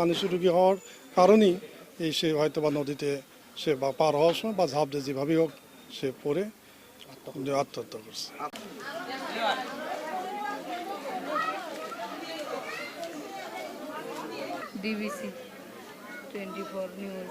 মানুষের রুগী হওয়ার কারণেই এই সে হয়তো বা নদীতে সে বা পার হওয়ার সময় বা ঝাঁপ দিয়ে যেভাবেই হোক সে পড়ে আত্মহত্যা করছে। ডিবিসি টোয়েন্টি ফোর নিউজ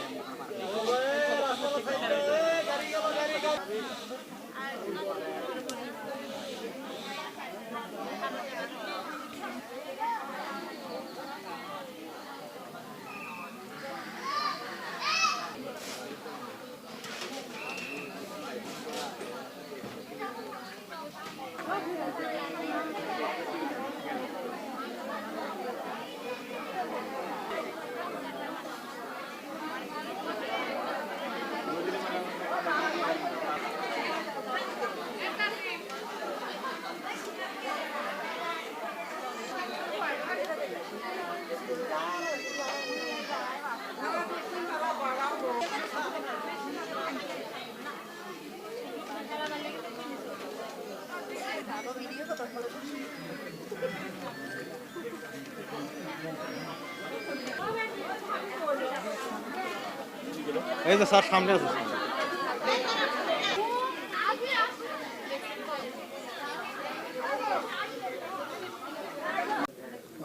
এই যে স্যার, সামনে আছে।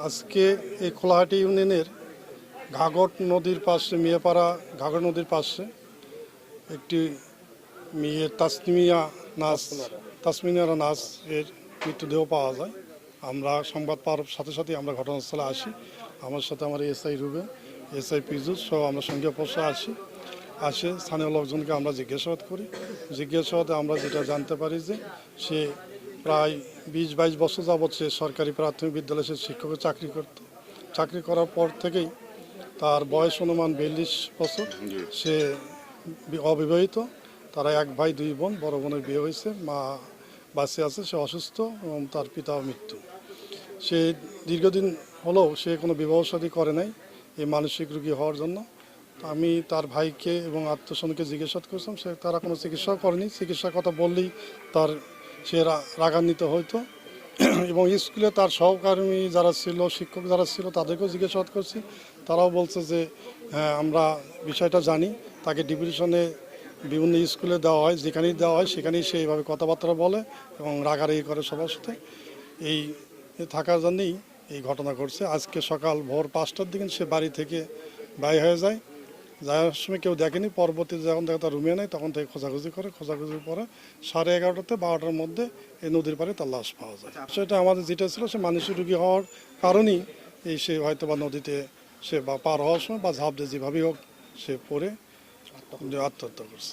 আজকে এই খোলাহাটি ইউনিয়নের ঘাগট নদীর পাশে, মিয়াপাড়া ঘাগট নদীর পাশে একটি মেয়ের তাসমিয়া নাচ তাসমিনারা নাচ এর মৃতদেহ পাওয়া যায়। আমরা সংবাদ পাওয়ার সাথে সাথে আমরা ঘটনাস্থলে আসি। আমার সাথে আমার এসআই রুবে এসআই পিজুস সহ আমরা সঙ্গে পশে আসি। আসে স্থানীয় লোকজনকে আমরা জিজ্ঞাসাবাদ করি। জিজ্ঞাসাবাদে আমরা যেটা জানতে পারি যে সে প্রায় বিশ বাইশ বছর যাবৎ সে সরকারি প্রাথমিক বিদ্যালয়ে সে শিক্ষকের চাকরি করত। চাকরি করার পর থেকেই তার বয়স অনুমান বিয়াল্লিশ বছর। সে অবিবাহিত তারা এক ভাই দুই বোন বড় বোনের বিয়ে হয়েছে মা বাসে আছে সে অসুস্থ এবং তার পিতা মৃত্যু। সে দীর্ঘদিন হলেও সে কোনো বিবাহ শাদী করে নাই এই মানসিক রোগী হওয়ার জন্য। আমি তার ভাইকে এবং আত্মসনকে জিজ্ঞাসা করছিলাম, সে তারা কোনো চিকিৎসাও করেনি। চিকিৎসার কথা বললেই তার সে রাগান্বিত হইতো। এবং স্কুলে তার সহকর্মী যারা ছিল, শিক্ষক যারা ছিল, তাদেরকেও জিজ্ঞাসাবাদ করছি। তারাও বলছে যে হ্যাঁ আমরা বিষয়টা জানি। তাকে ডিপ্রেশনে বিভিন্ন স্কুলে দেওয়া হয়, যেখানেই দেওয়া হয়, সেখানেই সে এইভাবে কথাবার্তা বলে এবং রাগারাগি করে সবার সাথে। এই থাকার জন্যেই এই ঘটনা ঘটছে। আজকে সকাল ভোর পাঁচটার দিকে সে বাড়ি থেকে বাই হয়ে যায়। যাওয়ার সময় কেউ দেখেনি পরবর্তীতে যখন দেখে তার রুমে নেয় তখন থেকে খোঁজাখুঁজি করে খোঁজাখুঁজির পরে সাড়ে এগারোটাতে বারোটার মধ্যে এই নদীর পাড়ে তার লাশ পাওয়া যায়। সেটা আমাদের যেটা ছিল সে মানুষের রুগী হওয়ার কারণেই এই সে হয়তো বা নদীতে সে বা পার হওয়ার সময় বা ঝাঁপ দিয়ে যেভাবেই হোক সে পড়ে আত্মহত্যা করছে।